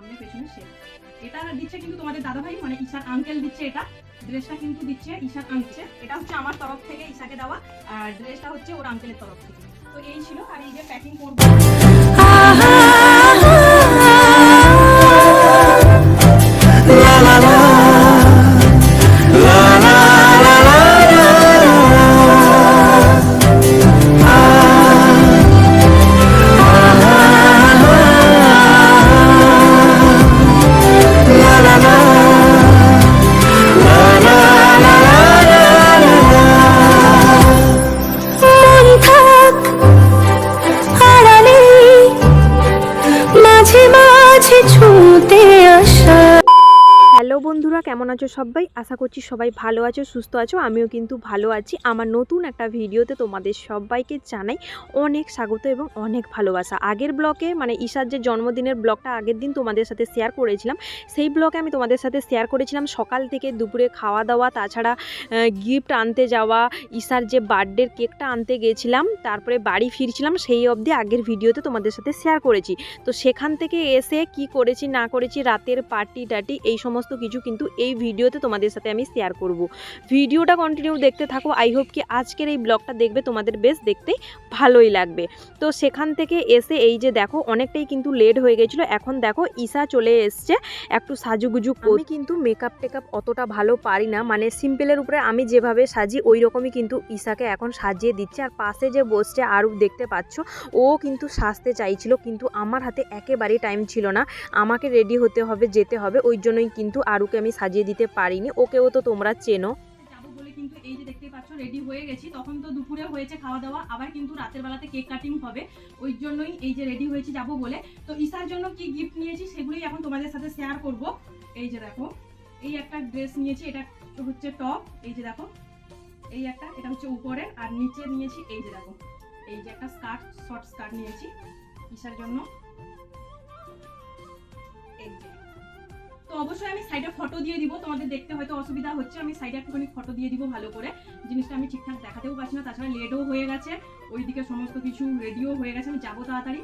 সামনে পেছনে সেম এটা দিচ্ছে কিন্তু তোমাদের দাদা ভাই মানে ঈশার আঙ্কেল দিচ্ছে এটা। ড্রেসটা কিন্তু দিচ্ছে, ঈশার আঙ্কেল এটা হচ্ছে আমার তরফ থেকে ঈশাকে দেওয়া, আর ড্রেসটা হচ্ছে ওর আঙ্কেলের তরফ থেকে। তো এই ছিল, আর এই যে প্যাকিং করব। বন্ধুরা, কেমন আছো সবাই? আশা করছি সবাই ভালো আছো, সুস্থ আছো। আমিও কিন্তু ভালো আছি। আমার নতুন একটা ভিডিওতে তোমাদের সবাইকে জানাই অনেক স্বাগত এবং অনেক ভালোবাসা। আগের ব্লকে মানে ঈশার যে জন্মদিনের ব্লগটা আগের দিন তোমাদের সাথে শেয়ার করেছিলাম, সেই ব্লকে আমি তোমাদের সাথে শেয়ার করেছিলাম সকাল থেকে দুপুরে খাওয়া দাওয়া, তাছাড়া গিফট আনতে যাওয়া, ঈশার যে বার্থডের কেকটা আনতে গেছিলাম, তারপরে বাড়ি ফিরছিলাম, সেই অবধি আগের ভিডিওতে তোমাদের সাথে শেয়ার করেছি। তো সেখান থেকে এসে কি করেছি, না করেছি, রাতের পার্টি টাটি এই সমস্ত কিছু কিন্তু এই ভিডিওতে তোমাদের সাথে আমি শেয়ার করব। ভিডিওটা কন্টিনিউ দেখতে থাকো আই হোপ কি আজকের এই ব্লগটা দেখবে, তোমাদের বেশ দেখতে ভালোই লাগবে। তো সেখান থেকে এসে এই যে দেখো, অনেকটাই কিন্তু লেট হয়ে গেছিল, এখন দেখো ঈশা চলে এসছে, একটু সাজুগুজু আমি কিন্তু মেকআপ টেকআপ অতটা ভালো পারি না মানে সিম্পলের উপরে আমি যেভাবে সাজি ওই রকমই কিন্তু ঈশাকে এখন সাজিয়ে দিচ্ছে, আর পাশে যে বসছে আরও দেখতে পাচ্ছ, ও কিন্তু সাজতে চাইছিল, কিন্তু আমার হাতে একেবারেই টাইম ছিল না, আমাকে রেডি হতে হবে, যেতে হবে, ওই জন্যই কিন্তু আরুকে আমি সাজিয়ে দিতে পারিনি, ওকেও তো তোমরা চেনো। কিন্তু এই যে দেখতেই পাচ্ছ রেডি হয়ে গেছি। তখন তো দুপুরে হয়েছে খাওয়া দাওয়া আবার কিন্তু রাতের বেলাতে কেক কাটিং হবে। ওই জন্যই এই যে রেডি হয়েছি বলে। তো জন্য কি গিফট নিয়েছি সেগুলোই এখন তোমাদের সাথে শেয়ার এই যে এই একটা ড্রেস নিয়েছি, এটা হচ্ছে টপ এই যে এই একটা, এটা হচ্ছে উপরে আর নিচে নিয়েছি, এই এই যে একটা শর্ট স্কার্ট নিয়েছি ঈশার জন্য। এই তো অবশ্যই আমি সাইডে ফটো দিয়ে দিব। তোমাদের দেখতে হয়তো অসুবিধা হচ্ছে, আমি সাইডে একটুখানি ফটো দিয়ে দিব ভালো করে। জিনিসটা আমি ঠিকঠাক দেখাতেও পারছি না, তাছাড়া লেটও হয়ে গেছে। ওইদিকে সমস্ত কিছু রেডিও হয়ে গেছে, আমি যাব তাড়াতাড়ি।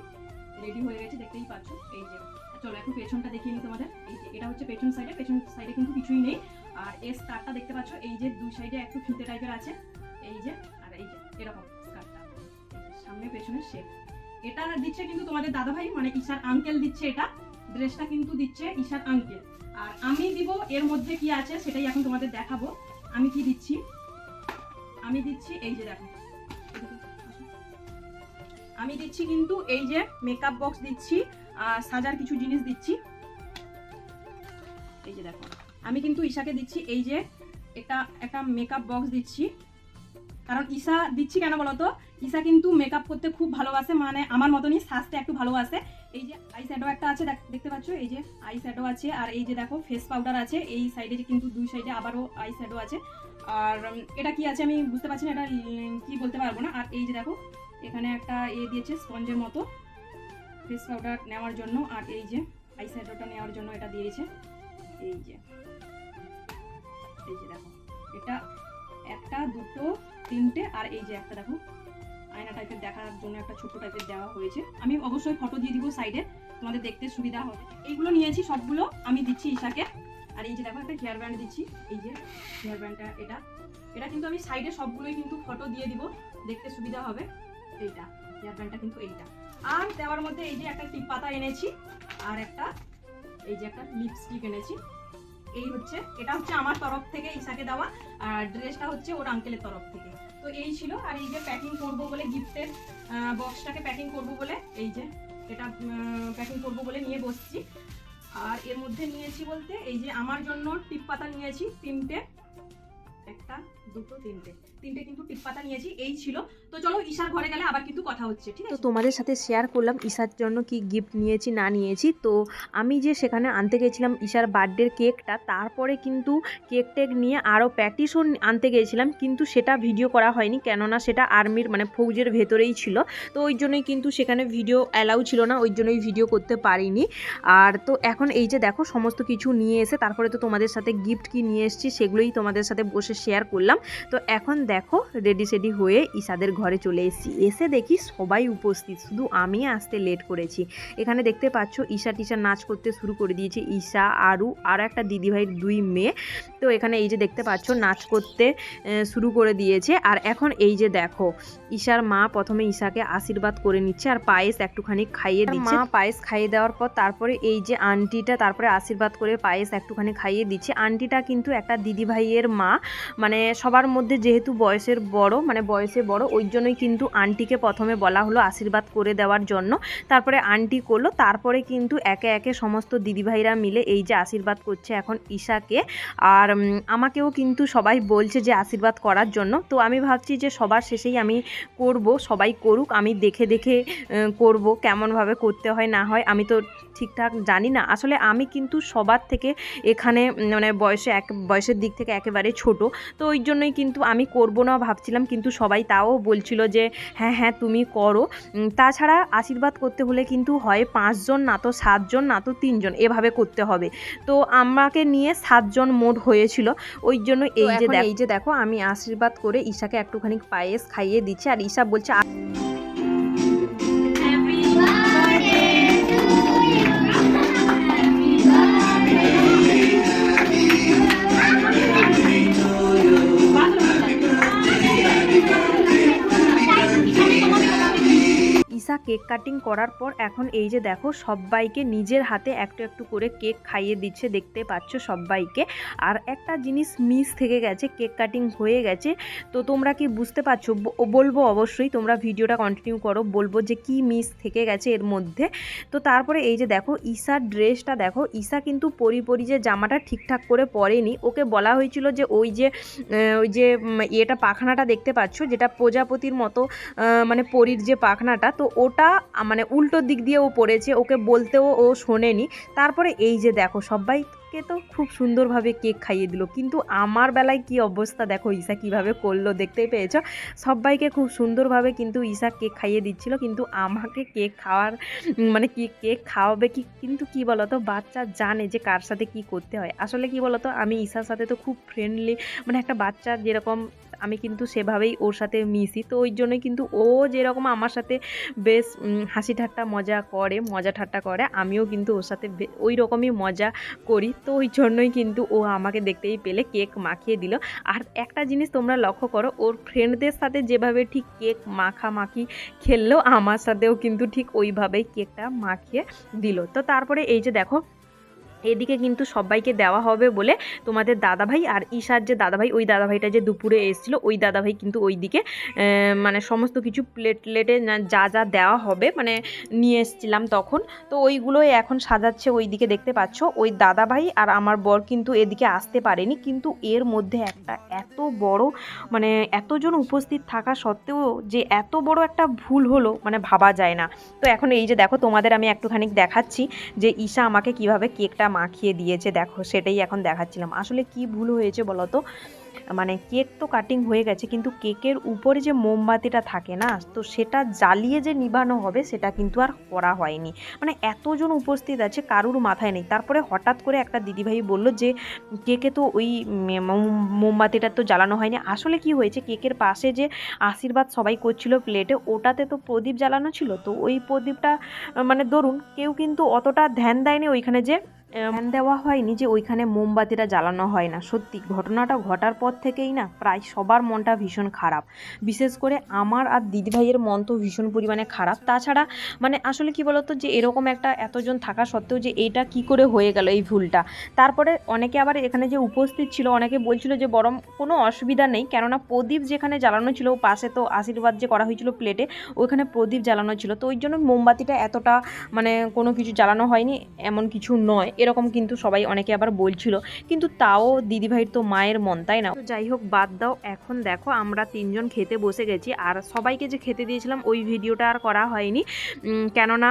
রেডি হয়ে গেছে, দেখতেই পাচ্ছ। এই যে, চলো এখন পেছনটা দেখিয়ে নিই তোমাদের। এই যে, এটা হচ্ছে পেছন সাইডে পেছন সাইডে কিন্তু কিছুই নেই। আর এই স্কার্টটা দেখতে পাচ্ছ, এই যে দুই সাইডে একটু ফিতে টাইপের আছে। এই যে, আর এই যে, এরকম স্কার্টটা সামনে পেছনে শেপ এটা দিচ্ছে কিন্তু তোমাদের দাদা ভাই মানে ঈশার আঙ্কেল দিচ্ছে এটা। ড্রেসটা কিন্তু দিচ্ছে ঈশার আঙ্কেল আর আমি দিব, এর মধ্যে কি আছে সেটাই এখন তোমাদের দেখাবো। আমি কি দিচ্ছি? আমি দিচ্ছি এই যে দেখো। আমি দিচ্ছি কিন্তু এই যে মেকআপ বক্স দিচ্ছি, আর সাজার কিছু জিনিস দিচ্ছি। এই যে দেখো। আমি কিন্তু ঈশাকে দিচ্ছি এই যে এটা, একটা মেকআপ বক্স দিচ্ছি। কারণ ঈশা দিচ্ছি কেন বলতো? ঈশা কিন্তু মেকআপ করতে খুব ভালোবাসে মানে আমার মতনই সাজতে একটু ভালোবাসে এই যে আই শ্যাডো একটা আছে, দেখ- দেখতে পাচ্ছ? এই যে আই শ্যাডো আছে, আর এই যে দেখো ফেস পাউডার আছে, এই সাইডে কিন্তু দুই সাইডে আবারও আই শ্যাডো আছে। আর এটা কি আছে আমি বুঝতে পারছি না, এটা কি বলতে পারব না। আর এই যে দেখো, এখানে একটা এ দিয়েছে স্পঞ্জের মতো ফেস পাউডার নেওয়ার জন্য, আর এই যে আই শ্যাডোটা নেওয়ার জন্য এটা দিয়েছে। এই যে এই যে দেখো, এটা একটা, দুটো তিনটে, আর এই যে একটা দেখো, আয়না টাইপের দেখার জন্য একটা ছোট টাইপের দেওয়া হয়েছে। আমি অবশ্যই ফটো দিয়ে দিব সাইডে তোমাদের দেখতে সুবিধা হবে। এইগুলো নিয়েছি, সবগুলো আমি দিচ্ছি ঈশাকে। আর এই যে দেখো, একটা হেয়ার ব্যান্ড দিচ্ছি। এই যে হেয়ার ব্যান্ডটা এটা। এটা কিন্তু আমি সাইডে সবগুলোই কিন্তু ফটো দিয়ে দিব, দেখতে সুবিধা হবে। এইটা হেয়ার ব্যান্ডটা কিন্তু এইটা। আর দেওয়ার মধ্যে এই যে একটা টিপ পাতা এনেছি, আর একটা, এই যে একটা লিপস্টিক এনেছি। এই হচ্ছে, এটা হচ্ছে আমার তরফ থেকে ঈশাকে দেওয়া, আর ড্রেসটা হচ্ছে ওর আঙ্কেলের তরফ থেকে। তো এই ছিল, আর এই যে প্যাকিং করব বলে গিফটের বক্সটাকে প্যাকিং করব বলে, এই যে, এটা প্যাকিং করব বলে নিয়ে বসছি। আর এর মধ্যে নিয়েছি বলতে, এই যে আমার জন্য টিপ পাতা নিয়েছি, তিনটে, একটা, দুটো, তিনটে। তিনটে কিন্তু টিপ পাতা নিয়েছি এই ছিল। তো চলো ঈশার ঘরে গেলে আবার কিন্তু কথা হচ্ছে ঠিক তো আছে? তোমাদের সাথে শেয়ার করলাম ঈশার জন্য কি গিফট নিয়েছি না নিয়েছি। তো আমি যে সেখানে আনতে গেছিলাম ঈশার বার্থডের কেকটা তারপরে কিন্তু কেক টেক নিয়ে আরও প্যাটিসও আনতে গেছিলাম কিন্তু সেটা ভিডিও করা হয়নি কেননা সেটা আর্মির মানে ফৌজের ভেতরেই ছিল। তো ওই জন্যই কিন্তু সেখানে ভিডিও অ্যালাউ ছিল না ওই জন্যই ভিডিও করতে পারিনি। আর তো এখন এই যে দেখো সমস্ত কিছু নিয়ে এসে তারপরে তো তোমাদের সাথে গিফট কি নিয়ে এসেছি সেগুলোই তোমাদের সাথে বসে শেয়ার করলাম। তো এখন দেখো রেডি সেডি হয়ে ঈশাদের ঘরে চলে এসেছি। এসে দেখি সবাই উপস্থিত শুধু আমি আসতে লেট করেছি। এখানে দেখতে পাচ্ছ ঈশা টিশা নাচ করতে শুরু করে দিয়েছে ঈশা আরু আর একটা দিদিভাইয়ের দুই মেয়ে। তো এখানে এই যে দেখতে পাচ্ছ নাচ করতে শুরু করে দিয়েছে। আর এখন এই যে দেখো ঈশার মা প্রথমে ঈশাকে আশীর্বাদ করে নিচ্ছে আর পায়েস একটুখানি খাইয়ে দিচ্ছে। মা পায়েস খাইয়ে দেওয়ার পর তারপরে এই যে আন্টিটা তারপরে আশীর্বাদ করে পায়েস একটুখানি খাইয়ে দিচ্ছে। আন্টিটা কিন্তু একটা দিদিভাইয়ের মা। মানে সবার মধ্যে যেহেতু বয়সের বড় মানে বয়সে বড়, ওই জন্যই কিন্তু আন্টিকে প্রথমে বলা হলো আশীর্বাদ করে দেওয়ার জন্য। তারপরে আন্টি করল, তারপরে কিন্তু একে একে সমস্ত দিদিভাইরা মিলে এই যে আশীর্বাদ করছে এখন ঈশাকে। আর আমাকেও কিন্তু সবাই বলছে যে আশীর্বাদ করার জন্য। তো আমি ভাবছি যে সবার শেষেই আমি করব, সবাই করুক, আমি দেখে দেখে করব, কেমনভাবে করতে হয় না হয়। আমি তো ঠিকঠাক জানি না। আসলে আমি কিন্তু সবার থেকে এখানে মানে বয়সে এক বয়সের দিক থেকে একেবারে ছোট। তো ওই জন্যই কিন্তু আমি করব না ভাবছিলাম কিন্তু সবাই তাও বলছিল যে হ্যাঁ হ্যাঁ তুমি করো। তাছাড়া আশীর্বাদ করতে হলে কিন্তু হয় পাঁচজন না তো সাতজন না তো তিনজন এভাবে করতে হবে। তো আমাকে নিয়ে সাতজন মোট হয়েছিল। ওই জন্য এই যে এই যে দেখো আমি আশীর্বাদ করে ঈশাকে একটুখানি পায়েস খাইয়ে দিচ্ছি। আর ঈশা বলছে "আ- ঈশা কেক কাটিং করার পর এখন এই যে দেখো সবাইকে নিজের হাতে একটু একটু করে কেক খাইয়ে দিচ্ছে, দেখতে পাচ্ছ সবাইকে আর একটা জিনিস মিস থেকে গেছে, কেক কাটিং হয়ে গেছে। তো তোমরা কি বুঝতে পারছ? বলব অবশ্যই, তোমরা ভিডিওটা কন্টিনিউ করো, বলব যে কি মিস থেকে গেছে এর মধ্যে। তো তারপরে এই যে দেখো, ঈশার ড্রেসটা দেখো, ঈশা কিন্তু পরি পরি যে জামাটা ঠিকঠাক করে পরেনি। ওকে বলা হয়েছিল যে ওই যে ওই যে ইয়েটা, পাখনাটা দেখতে পাচ্ছ, যেটা প্রজাপতির মতো মানে পরীর যে পাখনাটা। তো ওটা মানে উল্টো দিক দিয়ে ও পড়েছে, ওকে বলতেও ও শোনেনি। তারপরে এই যে দেখো, সবাইকে তো খুব সুন্দরভাবে কেক খাইয়ে দিল। কিন্তু আমার বেলায় কি অবস্থা দেখো, ঈশা কীভাবে করল দেখতেই পেয়েছ? সবাইকে খুব সুন্দরভাবে কিন্তু ঈশা কেক খাইয়ে দিচ্ছিল, কিন্তু আমাকে কেক খাওয়ার মানে কি কেক খাওয়াবে কি, কিন্তু কি বলতো, বাচ্চা জানে যে কার সাথে কি করতে হয়। আসলে কি বলতো, আমি ঈশার সাথে তো খুব ফ্রেন্ডলি মানে একটা বাচ্চা যেরকম আমি কিন্তু সেভাবেই ওর সাথে মিশি। তো ওই জন্যই কিন্তু ও যেরকম আমার সাথে বেশ হাসি ঠাট্টা মজা করে, মজা ঠাট্টা করে, আমিও কিন্তু ওর সাথে ওই রকমই মজা করি। তো ওই জন্যই কিন্তু ও আমাকে দেখতেই পেলে, কেক মাখিয়ে দিল। আর একটা জিনিস তোমরা লক্ষ্য করো, ওর ফ্রেন্ডদের সাথে যেভাবে ঠিক কেক মাখামাখি খেললো, আমার সাথেও কিন্তু ঠিক ওইভাবেই কেকটা মাখিয়ে দিল। তো তারপরে এই যে দেখো এদিকে কিন্তু সবাইকে দেওয়া হবে বলে তোমাদের দাদাভাই আর ঈশার যে দাদাভাই ওই দাদাভাইটা যে দুপুরে এসেছিল ওই দাদাভাই কিন্তু ওইদিকে আহ, মানে সমস্ত কিছু প্লেট প্লেটে যা যা দেওয়া হবে মানে নিয়ে এসেছিলাম তখন। তো ওইগুলোই এখন সাজাচ্ছে ওই দিকে দেখতে পাচ্ছ। ওই দাদাভাই আর আমার বর কিন্তু এদিকে আসতে পারেনি কিন্তু এর মধ্যে একটা এত বড় মানে এতজন উপস্থিত থাকা সত্ত্বেও যে এত বড় একটা ভুল হলো মানে ভাবা যায় না। তো এখন এই যে দেখো তোমাদের আমি একটুখানি দেখাচ্ছি যে ঈশা আমাকে কীভাবে কেকটা মাখিয়ে দিয়েছে, দেখো সেটাই এখন দেখাচ্ছিলাম। আসলে কি ভুল হয়েছে বলো তো মানে কেক তো কাটিং হয়ে গেছে, কিন্তু কেকের উপরে যে মোমবাতিটা থাকে না, তো সেটা জ্বালিয়ে যে নিভানো হবে, সেটা কিন্তু আর করা হয়নি। মানে এতজন উপস্থিত আছে, কারুর মাথায় নেই। তারপরে হঠাৎ করে একটা দিদিভাই বলল যে, কেকে তো ওই মোম- মোমবাতিটা তো জ্বালানো হয়নি। আসলে কি হয়েছে, কেকের পাশে যে আশীর্বাদ সবাই করছিল প্লেটে ওটাতে তো প্রদীপ জ্বালানো ছিল। তো ওই প্রদীপটা মানে ধরুন, কেউ কিন্তু অতটা ধ্যান দেয়নি ওইখানে যে ধ্যান দেওয়া হয়নি যে ওইখানে মোমবাতিটা জ্বালানো হয় না। সত্যি ঘটনাটা ঘটার পর থেকেই না প্রায় সবার মনটা ভীষণ খারাপ। বিশেষ করে আমার আর দিদিভাইয়ের মন তো ভীষণ পরিমাণে খারাপ। তাছাড়া মানে আসলে কি বলতো যে এরকম একটা এতজন থাকা সত্ত্বেও যে এইটা কি করে হয়ে গেল এই ভুলটা। তারপরে অনেকে আবার এখানে যে উপস্থিত ছিল, অনেকে বলছিল যে বরং কোনো অসুবিধা নেই। কেননা প্রদীপ যেখানে জ্বালানো ছিল পাশে তো আশীর্বাদ যে করা হয়েছিল প্লেটে ওইখানে প্রদীপ জ্বালানো ছিল। তো ওই জন্য মোমবাতিটা এতটা মানে কোনো কিছু জ্বালানো হয়নি, এমন কিছু নয়। এরকম কিন্তু সবাই অনেকে আবার বলছিল। কিন্তু তাও দিদিভাইয়ের তো মায়ের মন, তাই না? যাই হোক, বাদ দাও। এখন দেখো, আমরা তিনজন খেতে বসে গেছি। আর সবাইকে যে খেতে দিয়েছিলাম, ওই ভিডিওটা আর করা হয়নি। কেননা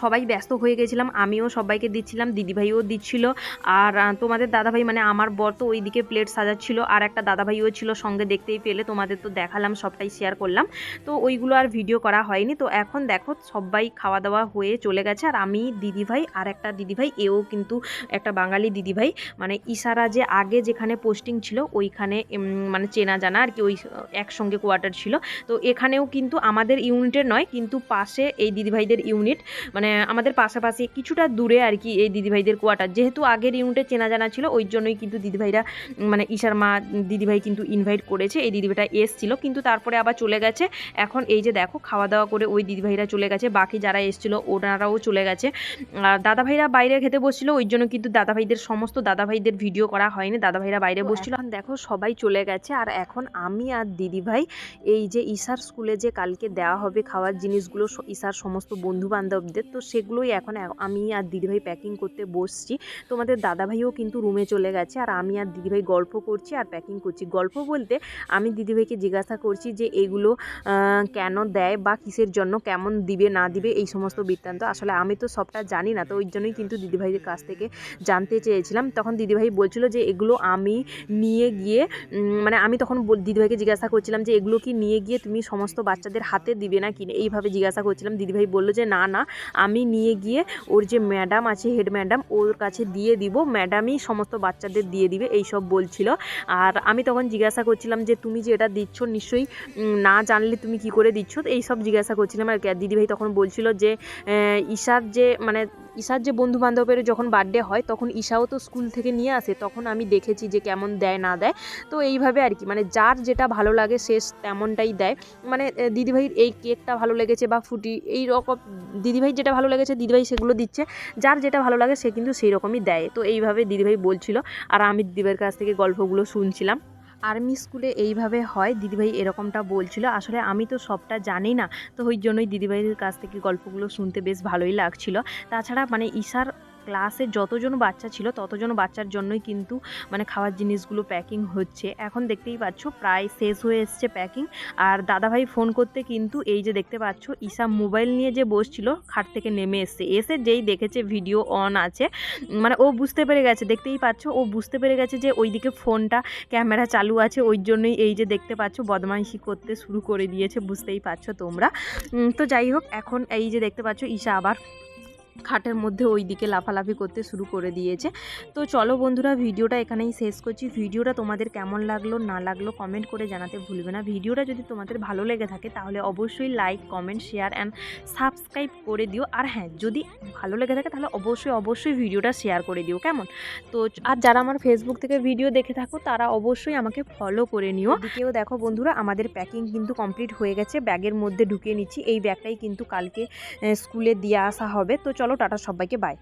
সবাই ব্যস্ত হয়ে গেছিলাম, আমিও সবাইকে দিচ্ছিলাম, দিদিভাইও দিচ্ছিল, আর তোমাদের দাদাভাই মানে আমার বর তো ওইদিকে প্লেট সাজাচ্ছিল, আর একটা দাদাভাইও ছিল সঙ্গে দেখতেই পেলে, তোমাদের তো দেখালাম, সবটাই শেয়ার করলাম। তো ওইগুলো আর ভিডিও করা হয়নি, তো এখন দেখো সবাই খাওয়া দাওয়া হয়ে চলে গেছে, আর আমি, দিদিভাই, আর একটা দিদিভাই, এও কিন্তু একটা বাঙালি দিদিভাই মানে ইশারা যে আগে যেখানে পোস্টিং ছিল, ওইখানে মানে চেনা জানা আর কি, ওই একসঙ্গে কোয়ার্টার ছিল। তো এখানেও কিন্তু আমাদের ইউনিটের নয়, কিন্তু পাশে এই দিদিভাইদের ইউনিট মানে আমাদের পাশাপাশি কিছুটা দূরে আর কি এই দিদিভাইদের কোয়ার্টার যেহেতু আগের ইউনিটে চেনা জানা ছিল ওই জন্যই কিন্তু দিদিভাইরা মানে ঈশার মা দিদিভাই কিন্তু ইনভাইট করেছে এই দিদিভাইটা এসছিল কিন্তু তারপরে আবার চলে গেছে। এখন এই যে দেখো খাওয়া দাওয়া করে ওই দিদিভাইরা চলে গেছে বাকি যারা এসছিল ওনারাও চলে গেছে। আর দাদাভাইরা বাইরে খেতে বসছিল ওই জন্য কিন্তু দাদাভাইদের সমস্ত দাদাভাইদের ভিডিও করা হয়নি দাদাভাইরা বাইরে বসছিল। এখন দেখো সবাই চলে গেছে আর এখন আমি আর দিদিভাই এই যে ঈশার স্কুলে যে কালকে দেওয়া হবে খাওয়ার জিনিসগুলো ঈশার সমস্ত বন্ধু বান্ধবদের তো সেগুলোই এখন আমি আর দিদিভাই প্যাকিং করতে বসছি। তোমাদের দাদাভাইও কিন্তু রুমে চলে গেছে আর আমি আর দিদিভাই গল্প করছি আর প্যাকিং করছি। গল্প বলতে আমি দিদিভাইকে জিজ্ঞাসা করছি যে এগুলো কেন দেয় বা কিসের জন্য, কেমন দিবে, না দিবে, এই সমস্ত বৃত্তান্ত। আসলে আমি তো সবটা জানি না, তো ওই জন্যই কিন্তু দিদিভাইদের কাছ থেকে জানতে চেয়েছিলাম। তখন দিদিভাই বলছিল যে এগুলো আমি নিয়ে গিয়ে মানে আমি তখন দিদিভাইকে জিজ্ঞাসা করছিলাম যে এগুলো কি নিয়ে গিয়ে তুমি সমস্ত বাচ্চাদের হাতে দিবে না কি এইভাবে জিজ্ঞাসা করছিলাম। দিদিভাই বলল যে না না আমি নিয়ে গিয়ে ওর যে ম্যাডাম আছে, হেড ম্যাডাম, ওর কাছে দিয়ে দিব। ম্যাডামই সমস্ত বাচ্চাদের দিয়ে দিবে এই সব বলছিল। আর আমি তখন জিজ্ঞাসা করছিলাম যে, তুমি যে এটা দিচ্ছ, নিশ্চয়ই না জানলে তুমি কি করে দিচ্ছ? এই সব জিজ্ঞাসা করছিলাম। আর দিদিভাই তখন বলছিল যে ঈশার যে মানে ঈশার যে বন্ধু বান্ধবের যখন বার্থডে হয়, তখন ঈশাও তো স্কুল থেকে নিয়ে আসে, তখন আমি দেখেছি যে কেমন দেয়, না দেয়। তো এইভাবে আর কি মানে যার যেটা ভালো লাগে সে তেমনটাই দেয়। মানে দিদিভাইয়ের এই কেকটা ভালো লেগেছে বা ফুটি এই রকম, দিদিভাই যেটা ভালো লেগেছে, দিদিভাই সেগুলো দিচ্ছে। যার যেটা ভালো লাগে সে কিন্তু সেই রকমই দেয়। তো এইভাবে দিদিভাই বলছিল। আর আমি দিদিভাইয়ের কাছ থেকে গল্পগুলো শুনছিলাম। আর্মি স্কুলে এইভাবে হয়? দিদিভাই এরকমটা বলছিল। আসলে আমি তো সবটা জানি না। তো ওই জন্যই দিদিভাইয়ের কাছ থেকে গল্পগুলো শুনতে বেশ ভালোই লাগছিল। তাছাড়া মানে ঈশার ক্লাসে যতজন বাচ্চা ছিল, ততজন বাচ্চার জন্যই কিন্তু মানে খাওয়ার জিনিসগুলো প্যাকিং হচ্ছে। এখন দেখতেই পাচ্ছ, প্রায় শেষ হয়ে এসছে প্যাকিং আর দাদাভাই ফোন করতে কিন্তু এই যে দেখতে পাচ্ছ, ঈশা মোবাইল নিয়ে যে বসছিল, খাট থেকে নেমে এসছে। এসে যেই দেখেছে ভিডিও অন আছে মানে ও বুঝতে পেরে গেছে, দেখতেই পাচ্ছ, ও বুঝতে পেরে গেছে যে ওইদিকে ফোনটা ক্যামেরা চালু আছে, ওই জন্যই এই যে দেখতে পাচ্ছ, বদমাইশি করতে শুরু করে দিয়েছে, বুঝতেই পারছ তোমরা। তো যাই হোক, এখন এই যে দেখতে পাচ্ছ, ঈশা আবার খাটের মধ্যে ওই দিকে লাফালাফি করতে শুরু করে দিয়েছে। তো চলো বন্ধুরা, ভিডিওটা এখানেই শেষ করছি। ভিডিওটা তোমাদের কেমন লাগল, না লাগল কমেন্ট করে জানাতে ভুলবে না। ভিডিওটা যদি তোমাদের ভালো লেগে থাকে, তাহলে অবশ্যই like comment share and subscribe করে দিও। আর হ্যাঁ যদি ভালো লেগে থাকে, তাহলে অবশ্যই অবশ্যই ভিডিওটা শেয়ার করে দিও, কেমন? তো আর যারা আমার ফেসবুক থেকে ভিডিও দেখে থাকো, তারা অবশ্যই আমাকে ফলো করে নিও। দিকেও দেখো বন্ধুরা, আমাদের প্যাকিং কিন্তু কমপ্লিট হয়ে গেছে। ব্যাগের মধ্যে ঢুকিয়ে নিচ্ছি। এই ব্যাগটাই কিন্তু কালকে স্কুলে দিয়ে আসা হবে। তো চলো টাটা সবাইকে বাই